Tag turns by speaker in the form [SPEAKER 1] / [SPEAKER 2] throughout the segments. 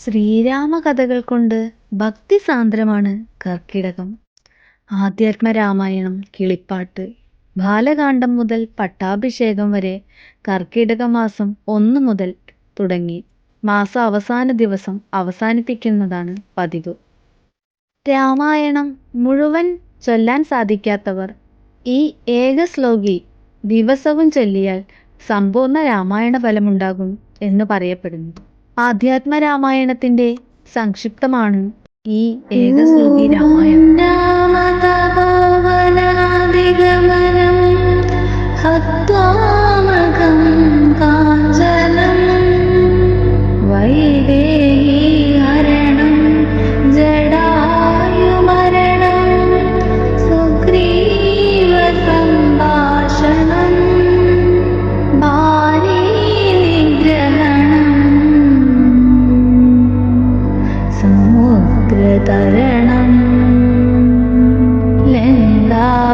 [SPEAKER 1] ശ്രീരാമ കഥകൾ കൊണ്ട് ഭക്തിസാന്ദ്രമാണ് കർക്കിടകം. ആധ്യാത്മരാമായണം കിളിപ്പാട്ട് ബാലകാന്ഡം മുതൽ പട്ടാഭിഷേകം വരെ കർക്കിടക മാസം ഒന്ന് മുതൽ തുടങ്ങി. മാസ അവസാന ദിവസം അവസാനിപ്പിക്കുന്നതാണ് പതിവ്. രാമായണം മുഴുവൻ ചൊല്ലാൻ സാധിക്കാത്തവർ ഈ ഏക ശ്ലോകി ദിവസവും ചൊല്ലിയാൽ സമ്പൂർണ രാമായണ ഫലമുണ്ടാകും എന്ന് പറയപ്പെടുന്നു. ആധ്യാത്മ രാമായണത്തിന്റെ സംക്ഷിപ്തമാണ് ഈ ഏക രാമായണം.
[SPEAKER 2] സമുദ്രതരണം. ലങ്കാപുരീദാഹനം.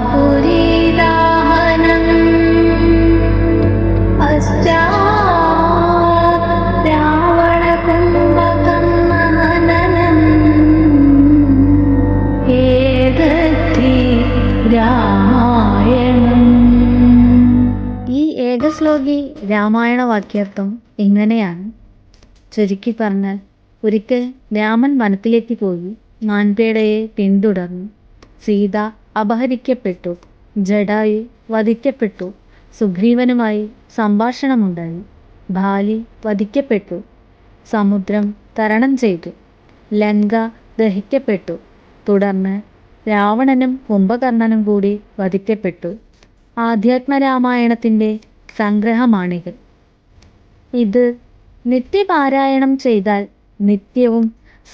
[SPEAKER 2] രാമായണം.
[SPEAKER 1] ഈ ഏകശ്ലോകി രാമായണ വാക്യാർത്ഥം ഇങ്ങനെയാണ്. ചുരുക്കി പറഞ്ഞാൽ ഒരിക്കൽ രാമൻ വനത്തിലേക്ക് പോയി മാൻപേടയെ പിന്തുടർന്നു. സീത അപഹരിക്കപ്പെട്ടു ജഡായി വധിക്കപ്പെട്ടു സുഗ്രീവനുമായി സംഭാഷണമുണ്ടായി. ബാലി വധിക്കപ്പെട്ടു സമുദ്രം തരണം ചെയ്തു ലങ്ക ദഹിക്കപ്പെട്ടു തുടർന്ന് രാവണനും കുംഭകർണനും കൂടി വധിക്കപ്പെട്ടു. ആധ്യാത്മരാമായണത്തിന്റെ സംഗ്രഹമാണിത്. ഇത് നിത്യപാരായണം ചെയ്താൽ നിത്യവും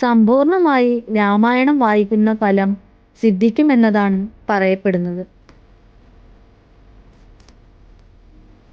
[SPEAKER 1] സമ്പൂർണമായി രാമായണം വായിക്കുന്ന ഫലം സിദ്ധിക്കുമെന്നതാണ് പറയപ്പെടുന്നത്.